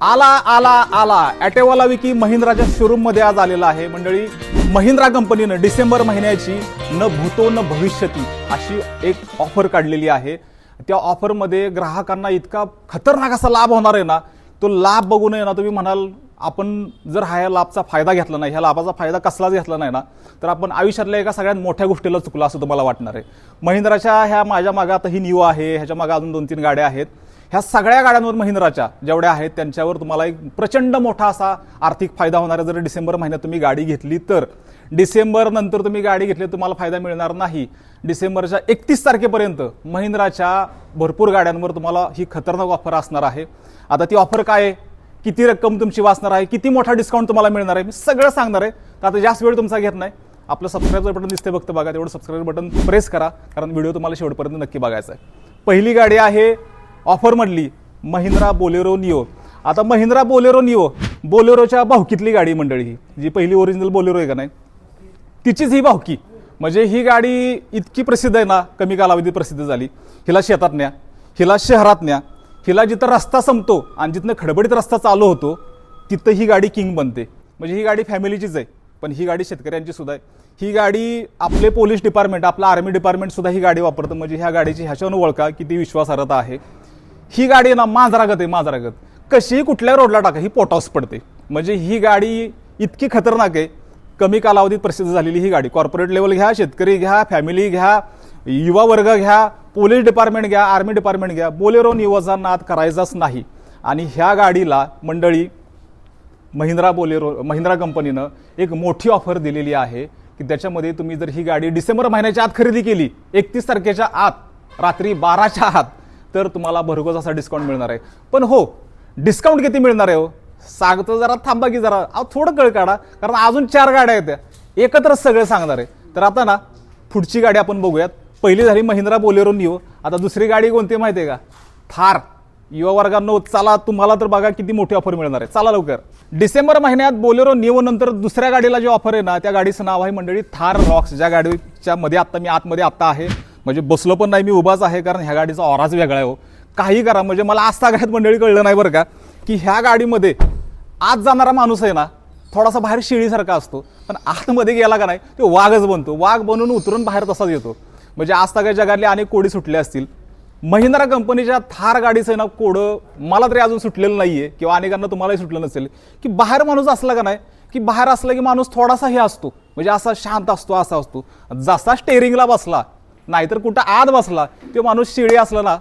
आला आला आला. ॲटेवाला विकी महिंद्राच्या शोरूममध्ये आज आलेला आहे. मंडळी महिंद्रा कंपनीनं डिसेंबर महिन्याची न भूतो न भविष्यती अशी एक ऑफर काढलेली आहे. त्या ऑफरमध्ये ग्राहकांना इतका खतरनाक असा लाभ होणार आहे ना तो लाभ बघून आहे ना. तुम्ही म्हणाल आपण जर ह्या लाभचा फायदा घेतला नाही ह्या लाभाचा फायदा कसलाच घेतला नाही ना तर आपण आयुष्यातल्या एका सगळ्यात मोठ्या गोष्टीला चुकलो असं तुम्हाला वाटणार आहे. महिंद्राच्या ह्या माझ्या मागात आता ही निओ आहे ह्याच्या मागे अजून दोन तीन गाड्या आहेत. ह्या सगळ्या गाड्यांवर महिंद्राच्या जेवढ्या आहेत त्यांच्यावर तुम्हाला एक प्रचंड मोठा असा आर्थिक फायदा होणार आहे. जर डिसेंबर महिन्यात तुम्ही गाडी घेतली तर. डिसेंबर नंतर तुम्ही गाडी घेतली तुम्हाला फायदा मिळणार नाही. डिसेंबरच्या एकतीस तारखेपर्यंत महिंद्राच्या भरपूर गाड्यांवर तुम्हाला ही खतरनाक ऑफर असणार आहे. आता ती ऑफर काय आहे? किती रक्कम तुमची वाचणार आहे? किती मोठा डिस्काउंट तुम्हाला मिळणार आहे? मी सगळं सांगणार आहे. तर आता जास्त वेळ तुमचा घेत नाही. आपलं सबस्क्राईबर बटन दिसते फक्त बघा. तेवढं सबस्क्राईब बटन प्रेस करा. कारण व्हिडिओ तुम्हाला शेवटपर्यंत नक्की बघायचा आहे. पहिली गाडी आहे ऑफर म्हणली महिंद्रा बोलेरो निओ. आता महिंद्रा बोलेरो निओ बोलेरोच्या भावकीतली गाडी मंडळी ही जी पहिली ओरिजिनल बोलेरो आहे का नाही? तिचीच ही भावकी. म्हणजे ही गाडी इतकी प्रसिद्ध आहे ना कमी कालावधीत प्रसिद्ध झाली. हिला शेतात न्या हिला शहरात न्या हिला जिथं रस्ता संपतो आणि जिथनं खडबडीत रस्ता चालू होतो तिथं ही गाडी किंग बनते. म्हणजे ही गाडी फॅमिलीचीच आहे पण ही गाडी शेतकऱ्यांची सुद्धा आहे. ही गाडी आपले पोलीस डिपार्टमेंट आपलं आर्मी डिपार्टमेंट सुद्धा ही गाडी वापरतं. म्हणजे ह्या गाडीची ह्याच्यावरून ओळखा किती विश्वासार्हता आहे. ही गाडी आहे ना मांजरागत आहे मांजरागत. कशीही कुठल्या रोडला टाका ही पोटॉस पडते. म्हणजे ही गाडी इतकी खतरनाक आहे. कमी कालावधीत प्रसिद्ध झालेली ही गाडी. कॉर्पोरेट लेवल घ्या शेतकरी घ्या फॅमिली घ्या युवा वर्ग घ्या पोलीस डिपार्टमेंट घ्या आर्मी डिपार्टमेंट घ्या. बोलेरो निवाचा नाद करायचाच नाही. आणि ह्या गाडीला मंडळी महिंद्रा बोलेरो महिंद्रा कंपनीनं एक मोठी ऑफर दिलेली आहे की त्याच्यामध्ये तुम्ही जर ही गाडी डिसेंबर महिन्याच्या आत खरेदी केली एकतीस तारखेच्या आत रात्री बाराच्या आत तर तुम्हाला भरघोस असा डिस्काउंट मिळणार आहे. पण हो डिस्काउंट किती मिळणार आहे हो? सांगतो जरा थांबा की जरा. अहो थोडं कळ काढा. कारण अजून चार गाड्या आहेत एकत्र एकत्रच सगळे सांगणार आहे. तर आता ना पुढची गाडी आपण बघूयात. पहिली झाली महिंद्रा बोलेरो निओ. आता दुसरी गाडी कोणती माहिती आहे का? थार. युवा वर्गांनो चला तुम्हाला तर बघा किती मोठी ऑफर मिळणार आहे. चला लवकर. डिसेंबर महिन्यात बोलेरो निओ नंतर दुसऱ्या गाडीला जी ऑफर आहे ना त्या गाडीचं नाव आहे मंडळी थार रॉक्स. ज्या गाडीच्या मध्ये आत्ता मी आतमध्ये आत्ता आहे. म्हणजे बसलो पण नाही मी उभाच आहे कारण ह्या गाडीचा ऑराच वेगळा आहे हो. काही करा म्हणजे मला आज सगळ्यात मंडळी कळलं नाही बरं का की ह्या गाडीमध्ये आत जाणारा माणूस आहे ना थोडासा बाहेर शिळीसारखा असतो. पण आतमध्ये गेला का नाही तो वाघच बनतो. वाघ बनून उतरून बाहेर तसाच येतो. म्हणजे आज सगळ्या जगातले अनेक कोडी सुटले असतील. महिंद्रा कंपनीच्या थार गाडीचं आहे ना कोडं मला तरी अजून सुटलेलं नाही आहे किंवा अनेकांना तुम्हालाही सुटलं नसेल. की बाहेर माणूस असला का नाही की बाहेर असला की माणूस थोडासा हे असतो. म्हणजे असा शांत असतो असा असतो. जसा स्टेअरिंगला बसला नाहीतर कुठं आत बसला तो माणूस शिळी असला ना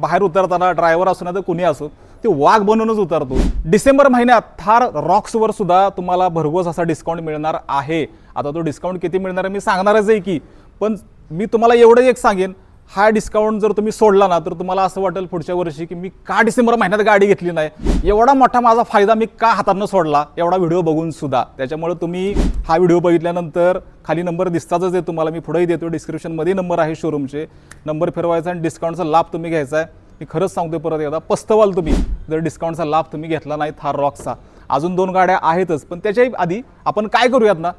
बाहेर उतरताना ड्रायव्हर असो ना तर कुणी असो ते वाघ बनूनच उतरतो. डिसेंबर महिन्यात थार रॉक्सवर सुद्धा तुम्हाला भरघोस असा डिस्काउंट मिळणार आहे. आता तो डिस्काउंट किती मिळणार आहे मी सांगणारच आहे की पण मी तुम्हाला एवढं एक सांगेन हा डिस्काउंट जर तुम्ही सोडला ना तर तुम्हाला असं वाटेल पुढच्या वर्षी की मी का डिसेंबर महिन्यात गाडी घेतली नाही? एवढा मोठा माझा फायदा मी का हातानं सोडला? एवढा व्हिडिओ बघून सुद्धा. त्याच्यामुळे तुम्ही हा व्हिडिओ बघितल्यानंतर खाली नंबर दिसताच आहे तुम्हाला. मी पुढेही देतो. डिस्क्रिप्शनमध्ये नंबर आहे शोरूमचे नंबर फिरवायचा आणि डिस्काउंटचा लाभ तुम्ही घ्यायचा आहे. मी खरंच सांगतो परत एकदा पस्तवाल तुम्ही. जर डिस्काउंटचा लाभ तुम्ही घेतला नाही थार रॉक्सचा अजून दोन गाड्या आहेतच पण त्याच्याही आधी आपण काय करूयात ना?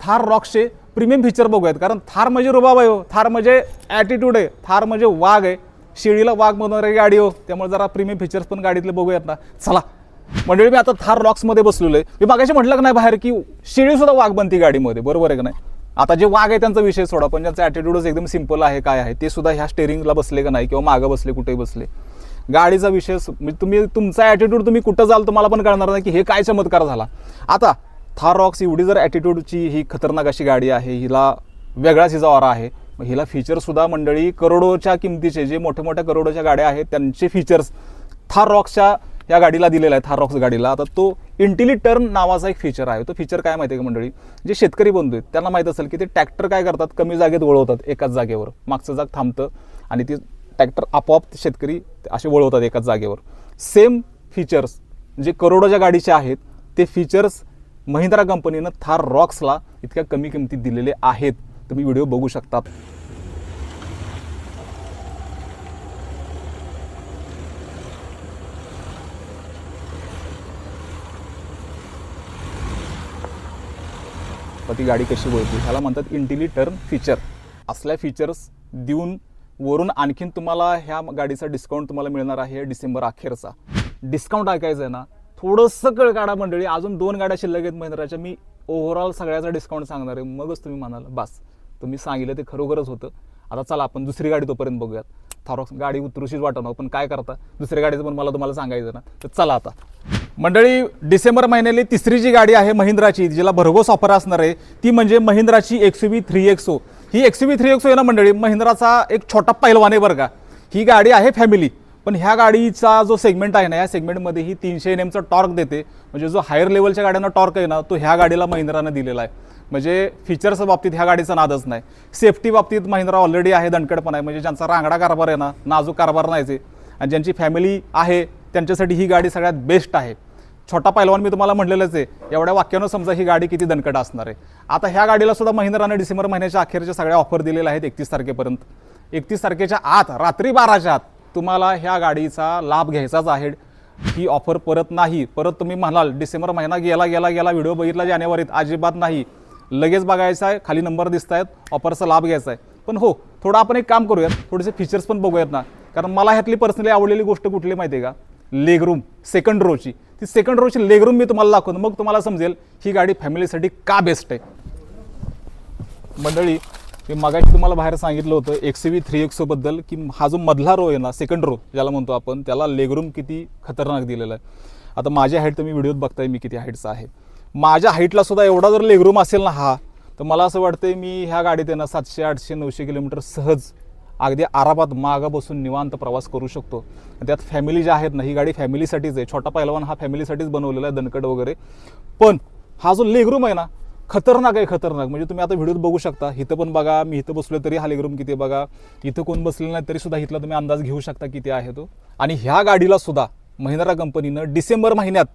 थार रॉक्सचे प्रीमियम फीचर बघूयात. कारण थार म्हणजे रुबाब आहे हो. थार म्हणजे ॲटिट्यूड आहे. थार म्हणजे वाघ आहे. शिळीला वाघ बनवणारी गाडी हो. त्यामुळे जरा प्रीमियम फीचर्स पण गाडीतले बघूयात ना. चला. मंडळी मी आता थार रॉक्समध्ये बसलेलो आहे. मी मागाशी म्हटलं का नाही बाहेर की शिळीसुद्धा वाघ बनती गाडीमध्ये. बरोबर आहे का नाही? आता जे वाघ आहे त्यांचा विषय सोडा. पण ज्यांचा ॲटिट्यूडच एकदम सिंपल आहे काय आहे ते सुद्धा ह्या स्टेरिंगला बसले का नाही? किंवा मागं बसले कुठेही बसले. गाडीचा विषय म्हणजे तुम्ही तुमचा ॲटिट्यूड तुम्ही कुठं जाल तुम्हाला पण कळणार नाही की हे काय चमत्कार झाला. आता थार रॉक्स एवढी जर ॲटिट्यूडची ही खतरनाक अशी गाडी आहे हिला वेगळाच हिचा ऑरा आहे. मग हिला फीचरसुद्धा मंडळी करोडोच्या किमतीचे जे मोठ्या मोठ्या करोडोच्या गाड्या आहेत त्यांचे फीचर्स थार रॉक्सच्या या गाडीला दिलेला आहे थार रॉक्स गाडीला. आता तो इंटिली टर्न नावाचा एक फीचर आहे. तो फीचर काय माहिती आहे का मंडळी? जे शेतकरी बंधू आहेत त्यांना माहीत असेल की ते ट्रॅक्टर काय करतात? कमी जागेत वळवतात एकाच जागेवर. मागचं जाग थांबतं आणि ती ट्रॅक्टर आपोआप शेतकरी असे वळवतात एकाच जागेवर. सेम फीचर्स जे करोडोच्या गाडीचे आहेत ते फीचर्स महिंद्रा कंपनीनं थार रॉक्सला इतक्या कमी किमतीत दिलेले आहेत. तुम्ही व्हिडिओ बघू शकतात. ती गाडी कशी बोलते? ह्याला म्हणतात इंटिली टर्न फीचर असल्या फीचर्स देऊन वरून आणखीन तुम्हाला ह्या गाडीचा डिस्काउंट तुम्हाला मिळणार आहे डिसेंबर अखेरचा. डिस्काउंट ऐकायचं आहे ना थोडंसं कळ काढा मंडळी अजून दोन गाड्या शिल्लक आहेत महिंद्राच्या. मी ओव्हरऑल सगळ्याचा डिस्काउंट सांगणार आहे. मगच तुम्ही म्हणाल बस तुम्ही सांगितलं ते खरोखरच होतं. आता चला आपण दुसरी गाडी तोपर्यंत बघूयात. थॉरॉक्स गाडी उतरूशीच वाटणार पण काय करता? दुसऱ्या गाडीचं पण मला तुम्हाला सांगायचं ना. तर चला आता. मंडळी डिसेंबर महिन्याली तिसरी जी गाडी आहे महिंद्राची जिला भरघोस ऑफर असणार आहे ती म्हणजे महिंद्राची एक्स व्ही थ्री एक्सो ही एक्स व्ही थ्री एक्सो आहे ना मंडळी महिंद्राचा एक छोटा पैलवान आहे बरं का. ही गाडी आहे फॅमिली पण ह्या गाडीचा जो सेगमेंट आहे ना या सेगमेंटमध्ये ही तीनशे एन एमचा टॉर्क देते. म्हणजे जो हायर लेवलच्या गाड्यांना टॉर्क आहे ना तो ह्या गाडीला महिंद्रानं दिलेला आहे. म्हणजे फीचर्स बाबतीत ह्या गाडीचा नादच नाही. सेफ्टी बाबतीत महिंद्रा ऑलरेडी आहे दणकटपण आहे. म्हणजे ज्यांचा रांगडा कारभार आहे ना नाजूक कारभार नाहीचे आणि ज्यांची फॅमिली आहे त्यांच्यासाठी ही गाडी सगळ्यात बेस्ट आहे. छोटा पैलवान मी तुम्हाला म्हणलेलंच आहे एवढ्या वाक्यानं समजा ही गाडी किती दणकट असणार आहे. आता ह्या गाडीला सुद्धा महिंद्राने डिसेंबर महिन्याच्या अखेरच्या सगळ्या ऑफर दिलेल्या आहेत एकतीस तारखेपर्यंत. एकतीस तारखेच्या आत रात्री बाराच्या आत तुम्हाला ह्या गाडीचा लाभ घ्यायचाच आहे. ही ऑफर परत नाही. परत तुम्ही म्हणाल डिसेंबर महिना गेला गेला गेला व्हिडिओ बघितला जानेवारीत अजिबात नाही. लगेच बघायचा आहे खाली नंबर दिसत आहेत ऑफरचा लाभ घ्यायचा आहे. पण हो थोडं आपण एक काम करूयात थोडेसे फीचर्स पण बघूयात ना. कारण मला ह्यातली पर्सनली आवडलेली गोष्ट कुठली माहिती आहे का लेग रूम सेकंड रोची ती सेकंड रोची लेग रूम मी तुम्हाला दाखवतो. मग तुम्हाला समजेल ही गाडी फॅमिलीसाठी का बेस्ट आहे? मंडळी मी मगाशी तुम्हाला बाहेर सांगितलं होतं एक्स व्ही थ्री एक्सोबद्दल की हा जो मधला रो आहे ना सेकंड रो ज्याला म्हणतो आपण त्याला लेगरूम किती खतरनाक दिलेला आहे. आता माझ्या हाईट तुम्ही व्हिडिओत बघताय मी किती हाईटचा आहे. माझ्या हाईटला सुद्धा एवढा जर लेगरूम असेल ना हा तर मला असं वाटतं मी ह्या गाडीत आहे ना सातशे आठशे नऊशे किलोमीटर सहज अगदी आरामात मागं बसून निवांत प्रवास करू शकतो. त्यात फॅमिली ज्या आहेत ना ही गाडी फॅमिलीसाठीच आहे. छोटा पैलवान हा फॅमिलीसाठीच बनवलेला आहे दणकट वगैरे. पण हा जो लेगरूम आहे ना खतरनाक आहे खतरनाक. म्हणजे तुम्ही आता व्हिडिओत बघू शकता. इथं पण बघा मी इथं बसलो तरी हा लेगरूम किती बघा. इथं कोण बसलेलं नाही तरी सुद्धा इथला तुम्ही अंदाज घेऊ शकता किती आहे तो. आणि ह्या गाडीला सुद्धा महिंद्रा कंपनीनं डिसेंबर महिन्यात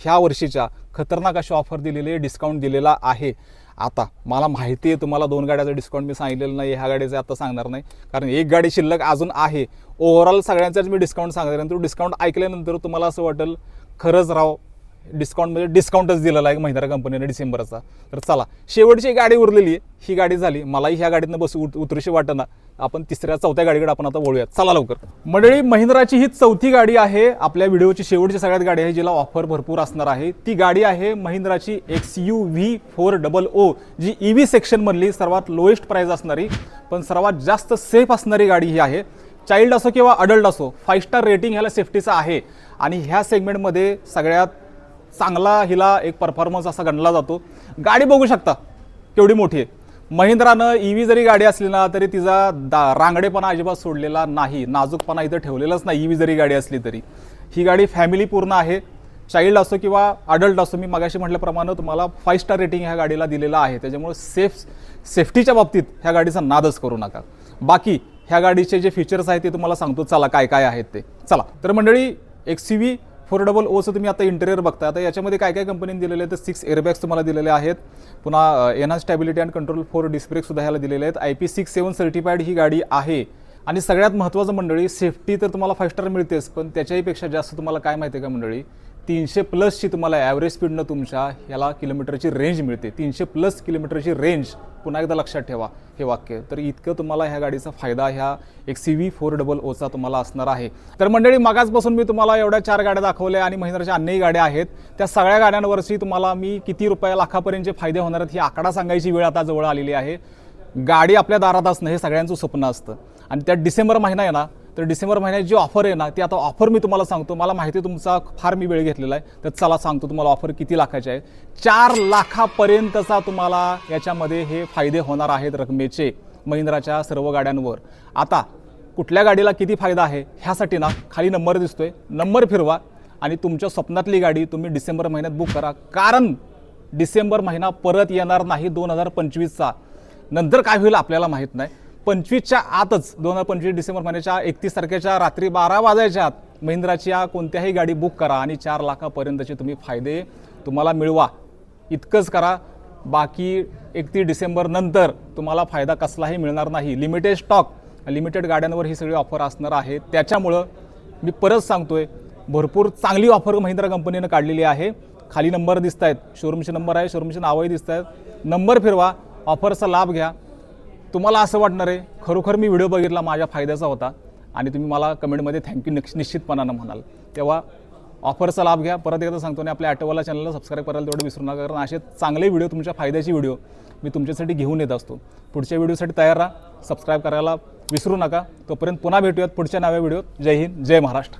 ह्या वर्षीच्या खतरनाक अशी ऑफर दिलेली आहे डिस्काउंट दिलेला आहे. आता मला माहिती आहे तुम्हाला दोन गाड्याचं डिस्काउंट मी सांगितलेलं नाही ह्या गाडीचं आता सांगणार नाही. कारण एक गाडी शिल्लक अजून आहे. ओव्हरऑल सगळ्यांचाच मी डिस्काउंट सांगणार तो डिस्काउंट ऐकल्यानंतर तुम्हाला असं वाटेल खरंच राव डिस्काउंट म्हणजे डिस्काउंटच दिलेला आहे महिंद्रा कंपनीने डिसेंबरचा. तर चला शेवटची एक गाडी उरलेली आहे. ही गाडी झाली. मलाही ह्या गाडीतनं बस उत उतरूशी वाटेना. आपण तिसऱ्या चौथ्या गाडीकडे आपण आता वळूयात. चला लवकर. मंडळी महिंद्राची ही चौथी गाडी आहे. आपल्या व्हिडिओची शेवटची सगळ्यात गाडी आहे जिला ऑफर भरपूर असणार आहे. ती गाडी आहे महिंद्राची X U V four double O G E V सेक्शनमधली सर्वात लोएस्ट प्राईज असणारी पण सर्वात जास्त सेफ असणारी गाडी ही आहे. चाइल्ड असो किंवा अडल्ट असो फाईव्ह स्टार रेटिंग ह्याला सेफ्टीचं आहे. आणि ह्या सेगमेंटमध्ये सगळ्यात चांगला हिला एक परफॉर्मन्स असा गणला जातो. गाडी बघू शकता केवढी मोठी आहे. महिंद्रानं ई व्ही जरी गाडी असली ना तरी तिचा दा रांगडेपणा अजिबात सोडलेला नाही नाजूकपणा इथं ठेवलेलाच नाही ई व्ही जरी गाडी असली तरी. ही गाडी फॅमिली पूर्ण आहे. चाइल्ड असो किंवा अडल्ट असो मी मगाशी म्हटल्याप्रमाणे तुम्हाला फाईव्ह स्टार रेटिंग ह्या गाडीला दिलेलं आहे. त्याच्यामुळे सेफ सेफ्टीच्या बाबतीत ह्या गाडीचा नादच करू नका. बाकी ह्या गाडीचे जे फीचर्स आहेत ते तुम्हाला सांगतो चला काय काय आहेत ते. चला. तर मंडळी X C V four double ओचं तुम्ही आता इंटेरियर बघता आता याच्यामध्ये काय काय कंपनीने दिलेले आहेत? तर सिक्स एअरबॅग्स तुम्हाला दिलेले आहेत. पुन्हा एनहान stability and control four disc brake सुद्धा ह्याला दिलेले आहेत. I P six seven certified ही गाडी आहे. आणि सगळ्यात महत्त्वाचं मंडळी सेफ्टी तर तुम्हाला फाईव्ह स्टार मिळतेच पण त्याच्याहीपेक्षा जास्त तुम्हाला काय माहिती आहे का मंडळी? तीनशे प्लसची तुम्हाला ॲव्हरेज स्पीडनं तुमच्या ह्याला किलोमीटरची रेंज मिळते. तीनशे प्लस किलोमीटरची रेंज पुन्हा एकदा लक्षात ठेवा हे वाक्य. तर इतकं तुम्हाला ह्या गाडीचा फायदा ह्या एक सी व्ही फोर डबल ओचा तुम्हाला असणार आहे. तर मंडळी मागासपासून मी तुम्हाला एवढ्या चार गाड्या दाखवल्या आणि महिंद्राच्या अन्यही गाड्या आहेत. त्या सगळ्या गाड्यांवरची तुम्हाला मी किती रुपया लाखापर्यंतचे फायदे होणार आहेत ही आकडा सांगायची वेळ आता जवळ आलेली आहे. गाडी आपल्या दारात असणं हे सगळ्यांचं स्वप्न असतं. आणि त्यात डिसेंबर महिना आहे ना तर डिसेंबर महिन्यात जी ऑफर आहे ना ती आता ऑफर मी तुम्हाला सांगतो. मला माहिती तुमचा फार मी वेळ घेतलेला आहे. तर चला सांगतो तुम्हाला ऑफर किती लाखाची आहे. चार लाखापर्यंतचा तुम्हाला याच्यामध्ये हे फायदे होणार आहेत रकमेचे महिंद्राच्या सर्व गाड्यांवर. आता कुठल्या गाडीला किती फायदा आहे ह्यासाठी ना खाली नंबर दिसतोय. नंबर फिरवा आणि तुमच्या स्वप्नातली गाडी तुम्ही डिसेंबर महिन्यात बुक करा. कारण डिसेंबर महिना परत येणार नाही दोन हजार पंचवीसचा. नंतर काय होईल आपल्याला माहीत नाही. पंचवीसच्या आतच दोन हजार पंचवीस डिसेंबर महिन्याच्या एकतीस तारखेच्या रात्री बारा वाजायच्या आत महिंद्राची या कोणत्याही गाडी बुक करा आणि चार लाखापर्यंतचे तुम्ही फायदे तुम्हाला मिळवा. इतकंच करा. बाकी एकतीस डिसेंबर नंतर तुम्हाला फायदा कसलाही मिळणार नाही. लिमिटेड स्टॉक लिमिटेड गाड्यांवर ही सगळी ऑफर असणार आहे. त्याच्यामुळं मी परत सांगतो आहे भरपूर चांगली ऑफर महिंद्रा कंपनीनं काढलेली आहे. खाली नंबर दिसत आहेत शोरूमचे नंबर आहे शोरूमचे नावही दिसत आहेत नंबर फिरवा ऑफरचा लाभ घ्या. तुम्हाला असं वाटणार आहे खरोखर मी व्हिडिओ बघितला माझ्या फायद्याचा होता. आणि तुम्ही मला कमेंटमध्ये थँक्यू निश्चितपणानं म्हणाल. तेव्हा ऑफरचा लाभ घ्या. परत एकदा सांगतो आणि आपल्या ॲटोवाला चॅनलला सबस्क्राईब करायला तेवढं विसरू नका कारण असे चांगले व्हिडिओ तुमच्या फायद्याचे व्हिडिओ मी तुमच्यासाठी घेऊन येत असतो. पुढच्या व्हिडिओसाठी तयार राहा. सबस्क्राईब करायला विसरू नका. तोपर्यंत पुन्हा भेटूयात पुढच्या नव्या व्हिडिओत. जय हिंद जय महाराष्ट्र.